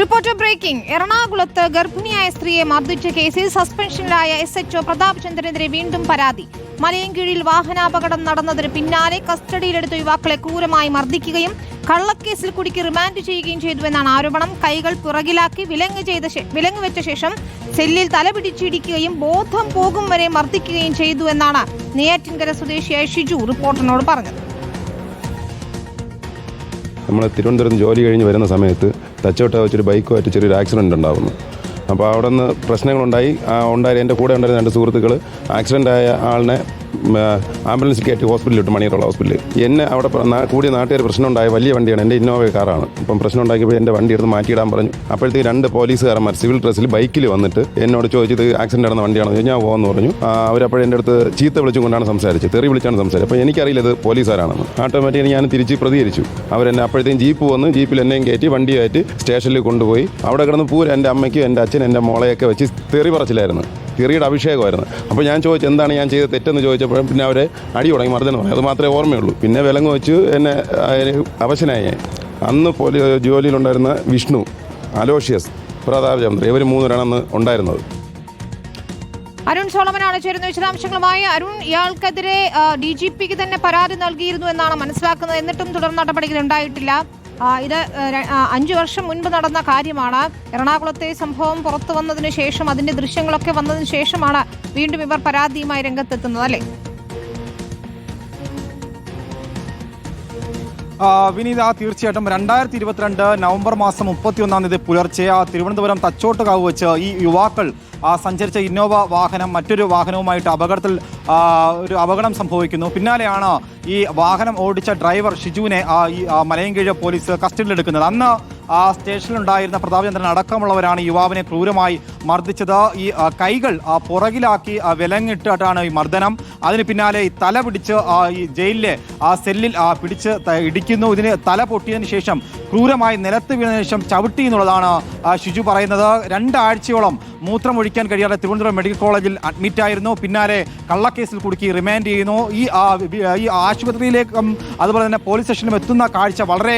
Reporter breaking. എറണാകുളത്ത് ഗർഭിണിയായ സ്ത്രീയെ മർദ്ദിച്ച കേസിൽ സസ്പെൻഷനിലായ എസ് എച്ച്ഒ പ്രതാപ് ചന്ദ്രനെതിരെ വീണ്ടും പരാതി. മലയൻകീഴിൽ വാഹനാപകടം നടന്നതിന് പിന്നാലെ കസ്റ്റഡിയിലെടുത്ത യുവാക്കളെ ക്രൂരമായി മർദ്ദിക്കുകയും കള്ളക്കേസിൽ കുടുക്കി റിമാൻഡ് ചെയ്യുകയും ചെയ്തുവെന്നാണ് ആരോപണം. കൈകൾ പുറകിലാക്കി വിലങ്ങ് ചെയ്ത വിലങ്ങ് വെച്ച ശേഷം സെല്ലിൽ തലപിടിച്ചിടിക്കുകയും ബോധം പോകും വരെ മർദ്ദിക്കുകയും ചെയ്തുവെന്നാണ് നെയ്യാറ്റിൻകര സ്വദേശിയായ ഷിജു റിപ്പോർട്ടറിനോട് പറഞ്ഞത്. നമ്മൾ തിരുവനന്തപുരം ജോലി കഴിഞ്ഞ് വരുന്ന സമയത്ത് തച്ചോട്ട വെച്ചൊരു ബൈക്കുമായിട്ട് ചെറിയൊരു ആക്സിഡന്റ് ഉണ്ടാകുന്നു അപ്പോൾ അവിടെ നിന്ന് പ്രശ്നങ്ങളുണ്ടായി ഉണ്ടായ. എന്റെ കൂടെ ഉണ്ടായിരുന്ന രണ്ട് സുഹൃത്തുക്കൾ ആക്സിഡന്റ് ആയ ആളിനെ ആംബുലൻസിൽ കയറ്റി ഹോസ്പിറ്റലിൽ മണിയറുള്ള ഹോസ്പിറ്റലിൽ. എന്നെ അവിടെ കൂടിയ നാട്ടുകാർ പ്രശ്നം ഉണ്ടായ വലിയ വണ്ടിയാണ് എന്റെ ഇന്നോവ കാറാണ്. അപ്പം പ്രശ്നം ഉണ്ടാക്കിയപ്പോൾ എന്റെ വണ്ടി എടുത്ത് മാറ്റിയിടാൻ പറഞ്ഞു. അപ്പോഴത്തേക്ക് രണ്ട് പോലീസുകാരന്മാർ സിവിൽ ഡ്രസ്സിൽ ബൈക്കിൽ വന്നിട്ട് എന്നോട് ചോദിച്ചത് ആക്സിഡന്റ് നടന്ന വണ്ടിയാണെന്ന് ചോദിച്ചു. ഞാൻ പോകുമെന്ന് പറഞ്ഞു. അവരപ്പോഴേ എന്റെ അടുത്ത് ചീത്ത വിളിച്ചും കൊണ്ടാണ് സംസാരിച്ചത്. തെറി വിളിച്ചാണ് സംസാരിച്ചത്. അപ്പോൾ എനിക്കറിയില്ല ഇത് പോലീസുകാരാണെന്ന്. ഓട്ടോമാറ്റിക്കലി ഞാൻ തിരിച്ച് പ്രതികരിച്ചു. അവരെന്നെ അപ്പോഴത്തേക്കും ജീപ്പ് വന്ന് ജീപ്പിൽ എന്നെയും കയറ്റി വണ്ടി കയറ്റി സ്റ്റേഷനിൽ കൊണ്ടുപോയി. അവിടെ കിടന്ന് പൂര എന്റെ അമ്മയ്ക്കും എന്റെ അച്ഛൻ എന്റെ മോളെയൊക്കെ വെച്ച് തെറി പറച്ചിലായിരുന്നു. തെറിയുടെ അഭിഷേകമായിരുന്നു. അപ്പോൾ ഞാൻ ചോദിച്ചു എന്താണ് ഞാൻ ചെയ്ത തെറ്റെന്ന് ചോദിച്ചപ്പോഴും പിന്നെ അവരെ അടി തുടങ്ങി മർദ്ദനം പറഞ്ഞു. അത് മാത്രമേ ഓർമ്മയുള്ളൂ. പിന്നെ വിലങ്ങ് വെച്ച് എന്നെ അവശനായി അന്ന് പോലീ ജോലിയിലുണ്ടായിരുന്ന വിഷ്ണു അലോഷ്യസ് പ്രതാപ് ചന്ദ്ര ഇവർ മൂന്നുപേരാണെന്ന് ഉണ്ടായിരുന്നത്. അരുൺ സോളമനാണ് ചേരുന്ന വിശദാംശങ്ങളുമായി. അരുൺ ഇയാൾക്കെതിരെ ഡി ജി പിക്ക് തന്നെ പരാതി നൽകിയിരുന്നു എന്നാണ് മനസ്സിലാക്കുന്നത്. എന്നിട്ടും തുടർ നടപടികൾ ഉണ്ടായിട്ടില്ല. ഇത് അഞ്ചു വർഷം മുൻപ് നടന്ന കാര്യമാണ്. എറണാകുളത്തെ സംഭവം പുറത്തു വന്നതിന് ശേഷം അതിന്റെ ദൃശ്യങ്ങളൊക്കെ വന്നതിന് ശേഷമാണ് വീണ്ടും ഇവർ പരാതിയുമായി രംഗത്തെത്തുന്നത് അല്ലേ? വിനീത തീർച്ചയായിട്ടും രണ്ടായിരത്തി ഇരുപത്തിരണ്ട് നവംബർ മാസം മുപ്പത്തിയൊന്നാം തീയതി പുലർച്ചെ ആ തിരുവനന്തപുരം തച്ചോട്ടുകാവ് വെച്ച് ഈ യുവാക്കൾ സഞ്ചരിച്ച ഇന്നോവ വാഹനം മറ്റൊരു വാഹനവുമായിട്ട് അപകടത്തിൽ ഒരു അപകടം സംഭവിക്കുന്നു. പിന്നാലെയാണ് ഈ വാഹനം ഓടിച്ച ഡ്രൈവർ ഷിജുവിനെ ഈ മലയൻകീഴ് പോലീസ് കസ്റ്റഡിയിലെടുക്കുന്നത്. അന്ന് ആ സ്റ്റേഷനിലുണ്ടായിരുന്ന പ്രതാപചന്ദ്രൻ അടക്കമുള്ളവരാണ് യുവാവിനെ ക്രൂരമായി മർദ്ദിച്ചത്. ഈ കൈകൾ പുറകിലാക്കി വിലങ്ങിട്ടിട്ടാണ് ഈ മർദ്ദനം. അതിന് പിന്നാലെ ഈ തല പിടിച്ച് ഈ ജയിലിലെ ആ സെല്ലിൽ പിടിച്ച് ഇടിക്കുന്നു. ഇതിന് തല പൊട്ടിയതിന് ശേഷം ക്രൂരമായി നിലത്ത് വീണതിനു ശേഷം ചവിട്ടി എന്നുള്ളതാണ് ഷിജു പറയുന്നത്. രണ്ടാഴ്ചയോളം മൂത്രമൊഴിക്കാൻ കഴിയാതെ തിരുവനന്തപുരം മെഡിക്കൽ കോളേജിൽ അഡ്മിറ്റ് ആയിരുന്നു. പിന്നാലെ കള്ളക്കേസിൽ കുടുക്കി റിമാൻഡ് ചെയ്യുന്നു. ഈ ഈ ആശുപത്രിയിലേക്കും അതുപോലെ തന്നെ പോലീസ് സ്റ്റേഷനിലും എത്തുന്ന കാഴ്ച വളരെ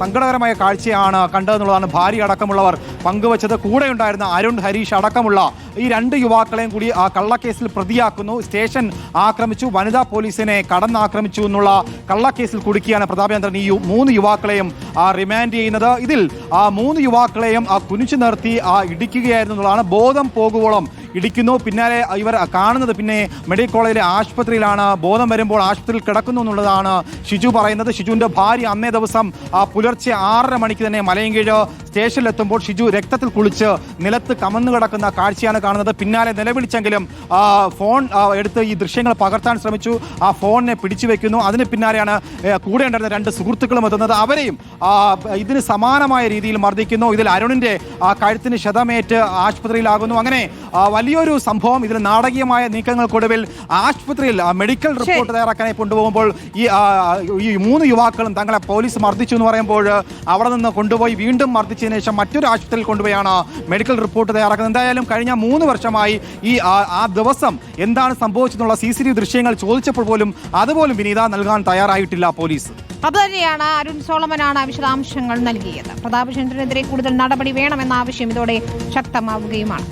സങ്കടകരമായ കാഴ്ചയാണ് കണ്ടതെന്നുള്ളതാണ് ഭാര്യ അടക്കമുള്ളവർ പങ്കുവച്ചത്. കൂടെ ഉണ്ടായിരുന്ന അരുൺ ഹരീഷ് അടക്കമുള്ള ഈ രണ്ട് യുവാക്കളെയും കൂടി ആ കള്ളക്കേസിൽ പ്രതിയാക്കുന്നു. സ്റ്റേഷൻ ആക്രമിച്ചു. വനിതാ പോലീസിനെ കടന്നാക്രമിച്ചു എന്നുള്ള കള്ളക്കേസിൽ കുടുക്കിയാണ് പ്രതാപചന്ദ്രൻ ഈ മൂന്ന് യുവാക്കളെയും ആ, റിമാൻഡ് ചെയ്യുന്നത്. ഇതിൽ ആ മൂന്ന് യുവാക്കളെയും ആ കുനിച്ചു നിർത്തി ആ ഇടിക്കുകയായിരുന്നു എന്നുള്ളതാണ് ബോധം പോകുവോളം ഇടിക്കുന്നു. പിന്നാലെ ഇവർ കാണുന്നത് പിന്നെ മെഡിക്കൽ കോളേജിലെ ആശുപത്രിയിലാണ്. ബോധം വരുമ്പോൾ ആശുപത്രിയിൽ കിടക്കുന്നു എന്നുള്ളതാണ് ഷിജു പറയുന്നത്. ഷിജുവിന്റെ ഭാര്യ അന്നേ ദിവസം പുലർച്ചെ ആറര മണിക്ക് തന്നെ മലയങ്കീഴ് സ്റ്റേഷനിലെത്തുമ്പോൾ ഷിജു രക്തത്തിൽ കുളിച്ച് നിലത്ത് കമന്നു കിടക്കുന്ന കാഴ്ചയാണ് കാണുന്നത്. പിന്നാലെ നിലവിളിച്ചെങ്കിലും ഫോൺ എടുത്ത് ഈ ദൃശ്യങ്ങൾ പകർത്താൻ ശ്രമിച്ചു. ആ ഫോണിനെ പിടിച്ചു വെക്കുന്നു. അതിന് പിന്നാലെയാണ് കൂടെ ഉണ്ടായിരുന്ന രണ്ട് സുഹൃത്തുക്കളും എത്തുന്നത്. അവരെയും ഇതിന് സമാനമായ രീതിയിൽ മർദ്ദിക്കുന്നു. ഇതിൽ അരുണിന്റെ ആ, കഴുത്തിന് ക്ഷതമേറ്റ് ആശുപത്രിയിലാകുന്നു. അങ്ങനെ വലിയൊരു സംഭവം ഇതിൽ നാടകീയമായ നീക്കങ്ങൾക്കൊടുവിൽ ആശുപത്രിയിൽ മെഡിക്കൽ റിപ്പോർട്ട് തയ്യാറാക്കാനായി കൊണ്ടുപോകുമ്പോൾ ഈ ഈ മൂന്ന് യുവാക്കളും തങ്ങളെ പോലീസ് മർദ്ദിച്ചു എന്ന് പറയുമ്പോൾ അവിടെ നിന്ന് കൊണ്ടുപോയി വീണ്ടും മർദ്ദിച്ചതിന് ശേഷം മറ്റൊരു ആശുപത്രിയിൽ കൊണ്ടുപോയാണ് മെഡിക്കൽ റിപ്പോർട്ട് തയ്യാറാക്കുന്നത്. എന്തായാലും കഴിഞ്ഞ മൂന്ന് വർഷമായി ഈ ആ- ആ ദിവസം എന്താണ് സംഭവിച്ചെന്നുള്ള സി സി ടി വി ദൃശ്യങ്ങൾ ചോദിച്ചപ്പോൾ പോലും അതുപോലും വിനീത നൽകാൻ തയ്യാറായിട്ടില്ല പോലീസ്. അത് തന്നെയാണ് അരുൺ സോളമനാണ് വിശദാംശങ്ങൾ നൽകിയത്. പ്രതാപചന്ദ്രനെതിരെ കൂടുതൽ നടപടി വേണമെന്ന ആവശ്യം ഇതോടെ ശക്തമാവുകയുമാണ്.